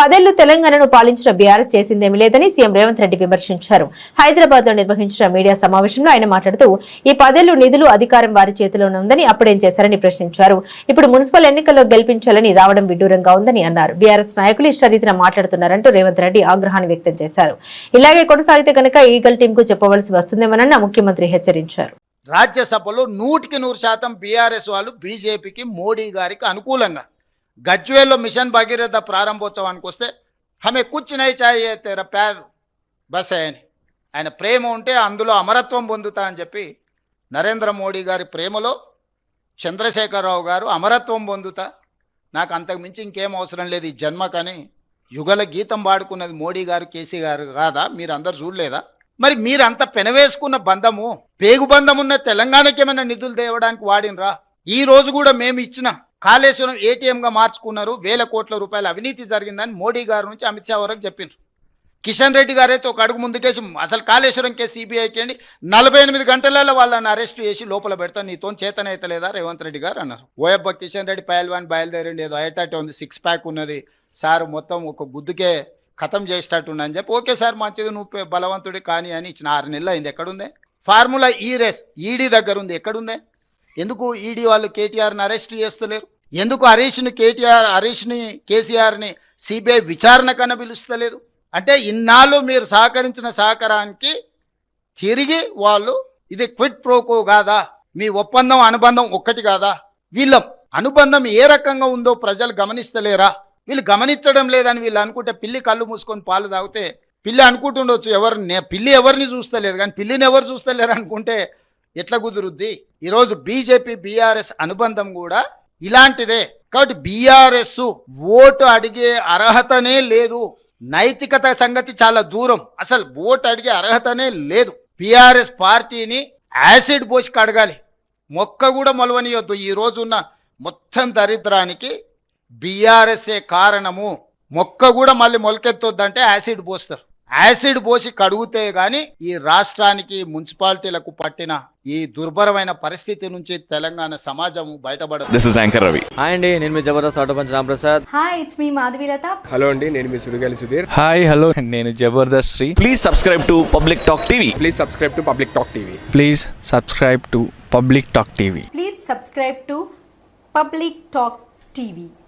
పదేళ్ళు తెలంగాణను పాలించిన బీఆర్ఎస్ చేసిందేమీ లేదని సీఎం రేవంత్ రెడ్డి విమర్శించారు. హైదరాబాద్లో నిర్వహించిన మీడియా సమావేశంలో ఆయన మాట్లాడుతూ ఈ పదేళ్ళు నిధులు అధికారం వారి చేతిలోనే ఉందని అప్పుడేం చేశారని ప్రశ్నించారు. ఇప్పుడు మున్సిపల్ ఎన్నికల్లో గెలిపించాలని రావడం విడ్డూరంగా ఉందని అన్నారు. బీఆర్ఎస్ నాయకులు ఇష్టరీతిన మాట్లాడుతున్నారంటూ రేవంత్ రెడ్డి ఆగ్రహాన్ని వ్యక్తం చేశారు. ఇలాగే కొనసాగితే కనుక ఈగల్ టీం కు చెప్పవలసి వస్తుందేమోనన్న ముఖ్యమంత్రి హెచ్చరించారు. రాజ్యసభలో నూటికి నూరు శాతం బీఆర్ఎస్ వాళ్ళు బీజేపీకి మోడీ గారికి అనుకూలంగా గజ్వేల్లో మిషన్ భగీరథ ప్రారంభోత్సవానికి వస్తే హమే కుచ్ నై చాయే తెర ప్యార్ బస్ అని. ఆయన ప్రేమ ఉంటే అందులో అమరత్వం పొందుతా అని చెప్పి నరేంద్ర మోడీ గారి ప్రేమలో చంద్రశేఖరరావు గారు అమరత్వం పొందుతా. నాకు అంతకు మించి ఇంకేం అవసరం లేదు ఈ జన్మకని యుగల గీతం పాడుకున్నది మోడీ గారు కేసీ గారు కాదా? మీరందరు చూడలేదా? మరి మీరంత పెనవేసుకున్న బంధము పేగు బంధం ఉన్న తెలంగాణకి ఏమైనా నిధులు తేవడానికి వాడినరా? ఈ రోజు కూడా మేము ఇచ్చిన. కాళేశ్వరం ఏటీఎంగా మార్చుకున్నారు. వేల కోట్ల రూపాయల అవినీతి జరిగిందని మోడీ గారి నుంచి అమిత్ షా వరకు చెప్పిండ్రు. కిషన్ రెడ్డి గారైతే ఒక అడుగు ముందుకేసి అసలు కాళేశ్వరం కేసు సిబిఐకి అండి నలభై ఎనిమిది గంటలలో వాళ్ళని అరెస్ట్ చేసి లోపల పెడతాను నీతో చేతనైతలేదా రేవంత్ రెడ్డి గారు అన్నారు. ఓయబ్బ కిషన్ రెడ్డి పైల్వాన్ బయలుదేరండి. ఏదో అయ్యేటట్టు ఉంది సిక్స్ ప్యాక్ ఉన్నది. సార్ మొత్తం ఒక గుద్దుకే ఖతం చేసేటట్టు అని చెప్పి ఓకే సార్ మంచిది. నువ్వు బలవంతుడి కానీ అని ఇచ్చిన ఆరు నెలలు అయింది. ఎక్కడుందే? ఫార్ములా ఈ రేస్ ఈడీ దగ్గర ఉంది. ఎక్కడుందే? ఎందుకు ఈడీ వాళ్ళు కేటీఆర్ని అరెస్ట్ చేస్తలేరు? ఎందుకు హరీష్ని కేటీఆర్ హరీష్ని కేసీఆర్ని సిబిఐ విచారణ కన్నా పిలుస్తలేదు? అంటే ఇన్నాళ్ళు మీరు సహకరించిన సహకారానికి తిరిగి వాళ్ళు ఇది క్విట్ ప్రోకో కాదా? మీ ఒప్పందం అనుబంధం ఒక్కటి కాదా? వీళ్ళ అనుబంధం ఏ రకంగా ఉందో ప్రజలు గమనిస్తలేరా? వీళ్ళు గమనించడం లేదని వీళ్ళు అనుకుంటే పిల్లి కళ్ళు మూసుకొని పాలు తాగితే పిల్లి అనుకుంటుండొచ్చు. ఎవరు పిల్లి ఎవరిని చూస్తలేదు కానీ పిల్లిని ఎవరు చూస్తలేరు అనుకుంటే ఎట్లా కుదురుద్ది? ఈరోజు బీజేపీ బీఆర్ఎస్ అనుబంధం కూడా ఇలాంటిదే. కాబట్టి బీఆర్ఎస్ ఓటు అడిగే అర్హతనే లేదు. నైతికత సంగతి చాలా దూరం. అసలు ఓటు అడిగే అర్హతనే లేదు. బీఆర్ఎస్ పార్టీని యాసిడ్ పోసి కడగాలి. మొక్క కూడా మొలవనియొద్దు. ఈ రోజున్న మొత్తం దరిద్రానికి బీఆర్ఎస్ఏ కారణము. మొక్క కూడా మళ్ళీ మొలకెత్తొద్దంటే యాసిడ్ పోస్తారు. యాసిడ్ పోసి కడుగుతే గాని ఈ రాష్ట్రానికి మున్సిపాలిటీలకు పట్టిన ఈ దుర్భరమైన పరిస్థితి నుంచి తెలంగాణ సమాజం బయటపడదు. This is Anchor Ravi. Hi అండి నేను మీ Jabardasth auto punch Ramprasad. Hi it's me Madhavilatha hello అండి నేను మీ సుడిగాలి సుధీర్. హాయ్ హలో నేను Jabardasth Sri. Please subscribe to Public Talk TV. Please subscribe to Public Talk TV please subscribe to Public Talk TV please subscribe to Public Talk TV